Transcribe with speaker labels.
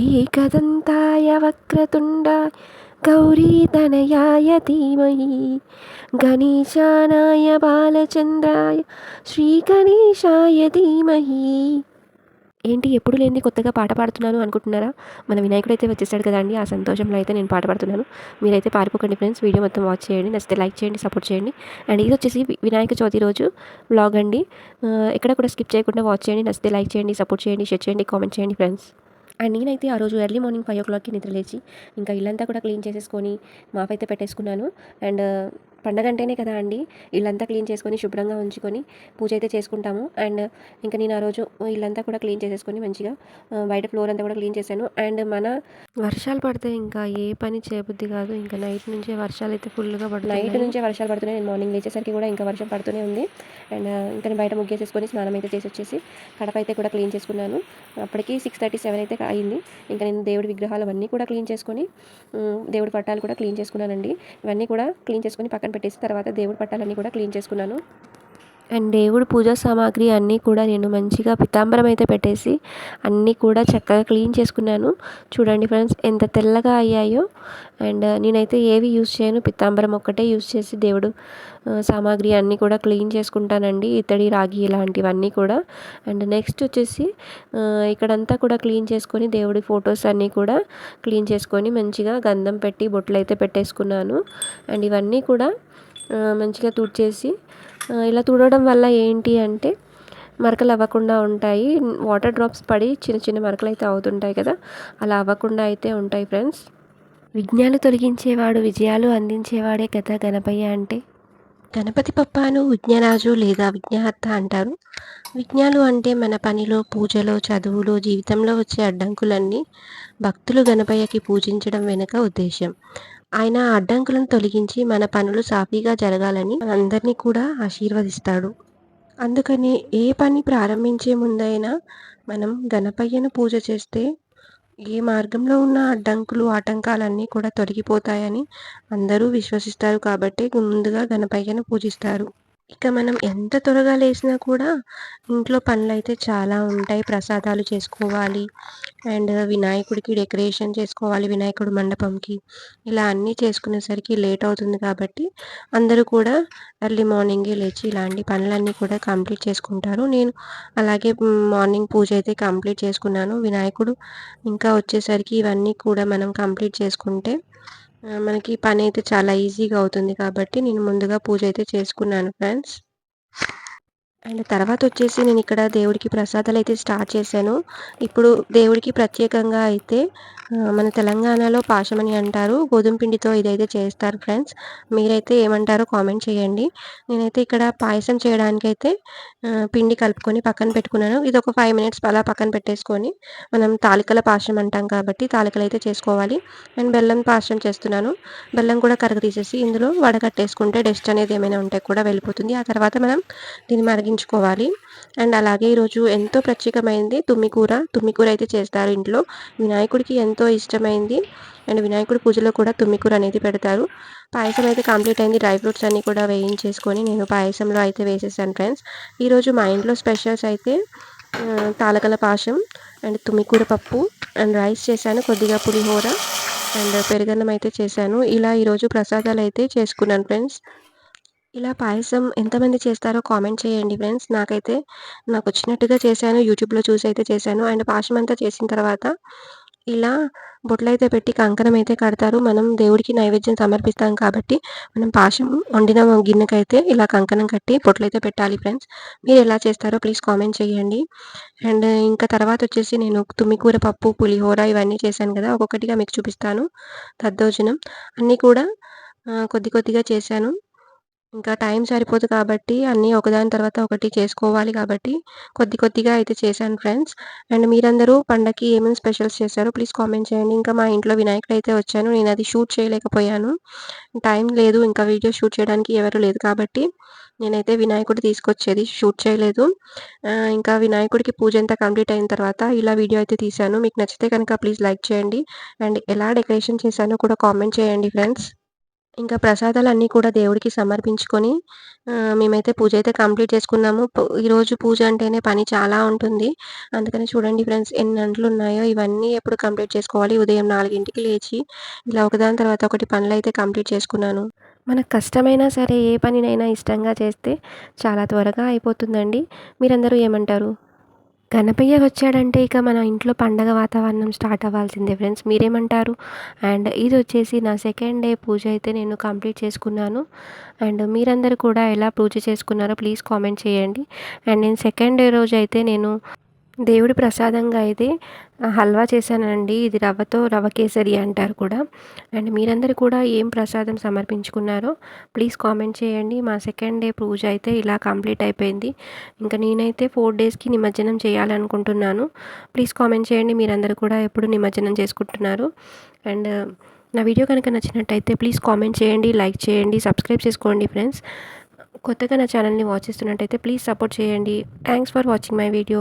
Speaker 1: ఏకదంతాయ వక్రతుండ గౌరీతనయాయ ధీమహి. గణేశానాయ బాలచంద్రాయ శ్రీ గణేశాయ ధీమహి. ఏంటి ఎప్పుడు లేని కొత్తగా పాట పాడుతున్నాను అనుకుంటున్నారా? మన వినాయకుడు అయితే వచ్చేసాడు కదండి ఆ సంతోషంలో అయితే నేను పాట పాడుతున్నాను. మీరైతే పారిపోకండి ఫ్రెండ్స్. వీడియో మొత్తం వాచ్ చేయండి. నచ్చితే లైక్ చేయండి సపోర్ట్ చేయండి. అండ్ ఇది వచ్చేసి వినాయక చవితి రోజు బ్లాగ్ అండి. ఎక్కడ కూడా స్కిప్ చేయకుండా వాచ్ చేయండి. నచ్చితే లైక్ చేయండి సపోర్ట్ చేయండి షేర్ చేయండి కామెంట్ చేయండి ఫ్రెండ్స్. అండ్ నేనైతే ఆ రోజు ఎర్లీ మార్నింగ్ ఫైవ్ ఓ క్లాక్కి నిద్రలేచి ఇంకా ఇల్లంతా కూడా క్లీన్ చేసేసుకొని మాపైతే పెట్టేసుకున్నాను. అండ్ పండగ అంటేనే కదా అండి. ఇల్లంతా క్లీన్ చేసుకొని శుభ్రంగా ఉంచుకొని పూజ అయితే చేసుకుంటాము. అండ్ ఇంకా నేను ఆ రోజు ఇల్లంతా కూడా క్లీన్ చేసేసుకొని మంచిగా బయట ఫ్లోర్ అంతా కూడా క్లీన్ చేశాను. అండ్ మన వర్షాలు పడితే ఇంకా ఏ పని చేయబుద్ధి కాదు. ఇంకా నైట్ నుంచే వర్షాలు అయితే ఫుల్గా పడుతున్నాయి. నైట్ నుంచే వర్షాలు పడుతున్నాయి. నేను మార్నింగ్ లేచేసరికి కూడా ఇంకా వర్షం పడుతూనే ఉంది. అండ్ ఇంకా నేను బయట ముగ్గేసేసుకొని స్నానం అయితే చేసి వచ్చేసి కడప అయితే కూడా క్లీన్ చేసుకున్నాను. అప్పటికి సిక్స్ థర్టీ సెవెన్ అయితే అయింది. ఇంకా నేను దేవుడి విగ్రహాలు అవన్నీ కూడా క్లీన్ చేసుకొని దేవుడి పట్టాలు కూడా క్లీన్ చేసుకున్నానండి. ఇవన్నీ కూడా క్లీన్ చేసుకొని పక్కన పెట్టేసి తర్వాత దేవుడి పట్టాలన్నీ కూడా క్లీన్ చేసుకున్నాను. అండ్ దేవుడు పూజా సామాగ్రి అన్నీ కూడా నేను మంచిగా పితాంబరం అయితే పెట్టేసి అన్నీ కూడా చక్కగా క్లీన్ చేసుకున్నాను. చూడండి ఫ్రెండ్స్ ఎంత తెల్లగా అయ్యాయో. అండ్ నేనైతే ఏవి యూస్ చేయను పితాంబరం ఒక్కటే యూస్ చేసి దేవుడు సామాగ్రి అన్నీ కూడా క్లీన్ చేసుకుంటానండి ఇత్తడి రాగి ఇలాంటివన్నీ కూడా. అండ్ నెక్స్ట్ వచ్చేసి ఇక్కడంతా కూడా క్లీన్ చేసుకొని దేవుడి ఫొటోస్ అన్నీ కూడా క్లీన్ చేసుకొని మంచిగా గంధం పెట్టి బొట్లు అయితే పెట్టేసుకున్నాను. అండ్ ఇవన్నీ కూడా మంచిగా తుడిచేసి ఇలా తుడవడం వల్ల ఏంటి అంటే మరకలు అవ్వకుండా ఉంటాయి. వాటర్ డ్రాప్స్ పడి చిన్న చిన్న మరకలు అయితే అవుతుంటాయి కదా. అలా అవ్వకుండా అయితే ఉంటాయి ఫ్రెండ్స్. విజ్ఞాలు తొలగించేవాడు విజయాలు అందించేవాడే కదా గణపయ్య అంటే? గణపతి పప్పాను విజ్ఞరాజు లేదా విజ్ఞహత్త అంటారు. విజ్ఞాలు అంటే మన పనిలో పూజలో చదువులో జీవితంలో వచ్చే అడ్డంకులన్నీ భక్తులు గణపయ్యకి పూజించడం వెనుక ఉద్దేశం ఆయన అడ్డంకులను తొలగించి మన పనులు సాఫీగా జరగాలని అందరినీ కూడా ఆశీర్వదిస్తాడు. అందుకని ఏ పని ప్రారంభించే ముందైనా మనం గణపయ్యను పూజ చేస్తే ఏ మార్గంలో ఉన్న అడ్డంకులు ఆటంకాలన్నీ కూడా తొలగిపోతాయని అందరూ విశ్వసిస్తారు. కాబట్టి ముందుగా గణపయ్యను పూజిస్తారు. ఇక మనం ఎంత త్వరగా లేచినా కూడా ఇంట్లో పనులు అయితే చాలా ఉంటాయి. ప్రసాదాలు చేసుకోవాలి. అండ్ వినాయకుడికి డెకరేషన్ చేసుకోవాలి. వినాయకుడు మండపంకి ఇలా అన్నీ చేసుకునేసరికి లేట్ అవుతుంది కాబట్టి అందరూ కూడా ఎర్లీ మార్నింగే లేచి ఇలాంటి పనులన్నీ కూడా కంప్లీట్ చేసుకుంటారు. నేను అలాగే మార్నింగ్ పూజ అయితే కంప్లీట్ చేసుకున్నాను. వినాయకుడు ఇంకా వచ్చేసరికి ఇవన్నీ కూడా మనం కంప్లీట్ చేసుకుంటే మనకి పని అయితే చాలా ఈజీగా అవుతుంది కాబట్టి నేను ముందుగా పూజ అయితే చేసుకున్నాను ఫ్రెండ్స్. అండ్ తర్వాత వచ్చేసి నేను ఇక్కడ దేవుడికి ప్రసాదాలు అయితే స్టార్ట్ చేశాను. ఇప్పుడు దేవుడికి ప్రత్యేకంగా అయితే మన తెలంగాణలో పాశమని అంటారు. గోధుమ పిండితో ఇదైతే చేస్తారు ఫ్రెండ్స్. మీరైతే ఏమంటారో కామెంట్ చేయండి. నేనైతే ఇక్కడ పాయసం చేయడానికైతే పిండి కలుపుకొని పక్కన పెట్టుకున్నాను. ఇది ఒక ఫైవ్ మినిట్స్ అలా పక్కన పెట్టేసుకొని మనం తాలికల పాశం అంటాం కాబట్టి తాలికలు అయితే చేసుకోవాలి. అండ్ బెల్లం పాశం చేస్తున్నాను. బెల్లం కూడా కరగ తీసేసి ఇందులో వడగట్టేసుకుంటే డస్ట్ అనేది ఏమైనా ఉంటే కూడా వెళ్ళిపోతుంది. ఆ తర్వాత మనం దీన్ని మరిగించుకోవాలి అండ్ అలాగే ఈరోజు ఎంతో ప్రత్యేకమైంది తుమ్మికూర తుమ్మికూర అయితే చేస్తారు ఇంట్లో. వినాయకుడికి ఎంతో ఇష్టమైంది. అండ్ వినాయకుడి పూజలో కూడా తుమ్మికూర అనేది పెడతారు. పాయసం అయితే కంప్లీట్ అయింది. డ్రై ఫ్రూట్స్ అన్నీ కూడా వేయించేసుకొని నేను పాయసంలో అయితే వేసేసాను ఫ్రెండ్స్. ఈరోజు మా ఇంట్లో స్పెషల్స్ అయితే తాలకల పాశం అండ్ తుమ్మికూర పప్పు అండ్ రైస్ చేశాను. కొద్దిగా పులిహోర అండ్ పెరుగన్నం అయితే చేశాను. ఇలా ఈరోజు ప్రసాదాలు అయితే చేసుకున్నాను ఫ్రెండ్స్. ఇలా పాయసం ఎంతమంది చేస్తారో కామెంట్ చేయండి ఫ్రెండ్స్. నాకైతే నాకు వచ్చినట్టుగా చేశాను. యూట్యూబ్లో చూసి అయితే చేశాను. అండ్ పాశం అంతా చేసిన తర్వాత ఇలా బొట్లు అయితే పెట్టి కంకణం అయితే కడతారు. మనం దేవుడికి నైవేద్యం సమర్పిస్తాం కాబట్టి మనం పాశం వండిన గిన్నెకైతే ఇలా కంకణం కట్టి బొట్లు అయితే పెట్టాలి ఫ్రెండ్స్. మీరు ఎలా చేస్తారో ప్లీజ్ కామెంట్ చేయండి. అండ్ ఇంకా తర్వాత వచ్చేసి నేను తుమ్మికూర పప్పు పులిహోర ఇవన్నీ చేశాను కదా. ఒక్కొక్కటిగా మీకు చూపిస్తాను. దద్దోజనం అన్నీ కూడా కొద్ది కొద్దిగా చేశాను. ఇంకా టైం సరిపోదు కాబట్టి అన్నీ ఒకదాని తర్వాత ఒకటి చేసుకోవాలి కాబట్టి కొద్ది కొద్దిగా అయితే చేశాను ఫ్రెండ్స్. అండ్ మీరందరూ పండగకి ఏమేమి స్పెషల్స్ చేశారో ప్లీజ్ కామెంట్ చేయండి. ఇంకా మా ఇంట్లో వినాయకుడు అయితే వచ్చాను. నేను అది షూట్ చేయలేకపోయాను. టైం లేదు. ఇంకా వీడియో షూట్ చేయడానికి ఎవరు లేదు కాబట్టి నేనైతే వినాయకుడు తీసుకొచ్చేది. షూట్ చేయలేదు. ఇంకా వినాయకుడికి పూజ అంతా కంప్లీట్ అయిన తర్వాత ఇలా వీడియో అయితే తీశాను. మీకు నచ్చితే కనుక ప్లీజ్ లైక్ చేయండి. అండ్ ఎలా డెకరేషన్ చేశానో కూడా కామెంట్ చేయండి ఫ్రెండ్స్. ఇంకా ప్రసాదాలన్నీ కూడా దేవుడికి సమర్పించుకొని మేమైతే పూజ అయితే కంప్లీట్ చేసుకున్నాము. ఈరోజు పూజ అంటేనే పని చాలా ఉంటుంది. అందుకని చూడండి ఫ్రెండ్స్ ఎన్ని గంటలు ఉన్నాయో ఇవన్నీ ఎప్పుడు కంప్లీట్ చేసుకోవాలి. ఉదయం నాలుగింటికి లేచి ఇలా ఒకదాని తర్వాత ఒకటి పనులు అయితే కంప్లీట్ చేసుకున్నాను. మనకు కష్టమైనా సరే ఏ పనినైనా ఇష్టంగా చేస్తే చాలా త్వరగా అయిపోతుందండి. మీరందరూ ఏమంటారు? గణపయ్య వచ్చాడంటే ఇక మన ఇంట్లో పండగ వాతావరణం స్టార్ట్ అవ్వాల్సిందే ఫ్రెండ్స్. మీరేమంటారు? అండ్ ఇది వచ్చేసి నా సెకండ్ డే పూజ అయితే నేను కంప్లీట్ చేసుకున్నాను. అండ్ మీరందరూ కూడా ఎలా పూజ చేసుకున్నారో ప్లీజ్ కామెంట్ చేయండి. అండ్ నేను సెకండ్ డే రోజు అయితే నేను దేవుడి ప్రసాదంగా అయితే హల్వా చేశానండి. ఇది రవ్వతో రవ్వ కేసరి అంటారు కూడా. అండ్ మీరందరూ కూడా ఏం ప్రసాదం సమర్పించుకున్నారో ప్లీజ్ కామెంట్ చేయండి. మా సెకండ్ డే పూజ అయితే ఇలా కంప్లీట్ అయిపోయింది. ఇంకా నేనైతే ఫోర్ డేస్కి నిమజ్జనం చేయాలనుకుంటున్నాను. ప్లీజ్ కామెంట్ చేయండి. మీరందరూ కూడా ఎప్పుడు నిమజ్జనం చేసుకుంటున్నారు. అండ్ నా వీడియో కనుక నచ్చినట్టయితే ప్లీజ్ కామెంట్ చేయండి లైక్ చేయండి సబ్స్క్రైబ్ చేసుకోండి ఫ్రెండ్స్. కొత్తగా నా ఛానల్ని వాచ్ చేస్తున్నట్టయితే ప్లీజ్ సపోర్ట్ చేయండి. Thanks for watching my video.